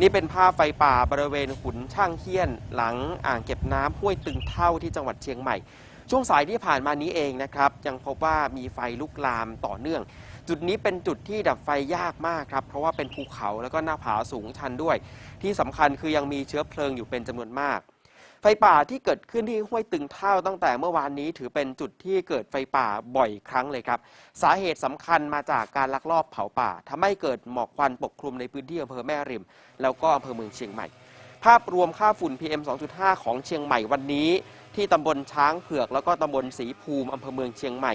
นี่เป็นภาพไฟป่าบริเวณขุนช่างเฮี้ยน หลังอ่างเก็บน้ำห้วยตึงเท่าที่จังหวัดเชียงใหม่ ช่วงสายที่ผ่านมานี้เองนะครับ ยังพบว่ามีไฟลุกลามต่อเนื่อง จุดนี้เป็นจุดที่ดับไฟยากมากครับ เพราะว่าเป็นภูเขาแล้วก็หน้าผาสูงชันด้วย ที่สำคัญคือยังมีเชื้อเพลิงอยู่เป็นจำนวนมาก ไฟป่าที่เกิดขึ้นที่ห้วยตึงเท่าตั้งแต่เมื่อวานนี้ถือเป็นจุดที่เกิดไฟป่าบ่อยครั้งเลยครับ สาเหตุสำคัญมาจากการลักลอบเผาป่าทำให้เกิดหมอกควันปกคลุมในพื้นที่อำเภอแม่ริม แล้วก็อำเภอเมืองเชียงใหม่ ภาพรวมค่าฝุ่น PM 2.5 ของเชียงใหม่วันนี้ ที่ตำบลช้างเผือก แล้วก็ตำบลสีภูมิอำเภอเมืองเชียงใหม่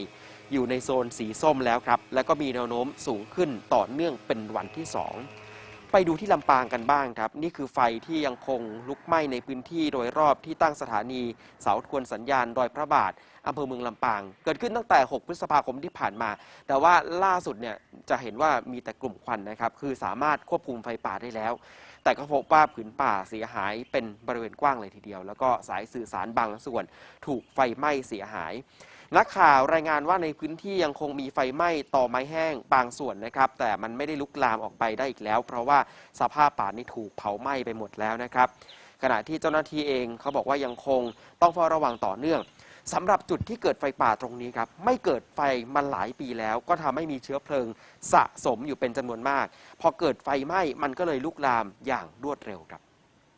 อยู่ในโซนสีส้มแล้วครับ แล้วก็มีแนวโน้มสูงขึ้นต่อเนื่องเป็นวันที่2 ไปดูที่ลำปางกันบ้างครับ นี่คือไฟที่ยังคงลุกไหม้ในพื้นที่โดยรอบที่ตั้งสถานีเสาทวนสัญญาณดอยพระบาทอำเภอเมืองลำปาง เกิดขึ้นตั้งแต่ 6 พฤษภาคมที่ผ่านมา แต่ว่าล่าสุดเนี่ยจะเห็นว่ามีแต่กลุ่มควันนะครับ คือสามารถควบคุมไฟป่าได้แล้ว แต่ก็พบว่าผืนป่าเสียหายเป็นบริเวณกว้างเลยทีเดียว แล้วก็สายสื่อสารบางส่วนถูกไฟไหม้เสียหาย นักข่าวรายงานว่าในพื้นที่ยังคงมีไฟไหม้ต่อไม้แห้งบางส่วนนะครับ แต่มันไม่ได้ลุกลามออกไปได้อีกแล้ว เพราะว่าสภาพป่านี่ถูกเผาไหม้ไปหมดแล้วนะครับ ขณะที่เจ้าหน้าที่เองเขาบอกว่ายังคงต้องเฝ้าระวังต่อเนื่อง สำหรับจุดที่เกิดไฟป่าตรงนี้ครับ ไม่เกิดไฟมาหลายปีแล้ว ก็ทำให้มีเชื้อเพลิงสะสมอยู่เป็นจำนวนมาก พอเกิดไฟไหม้มันก็เลยลุกลามอย่างรวดเร็วครับ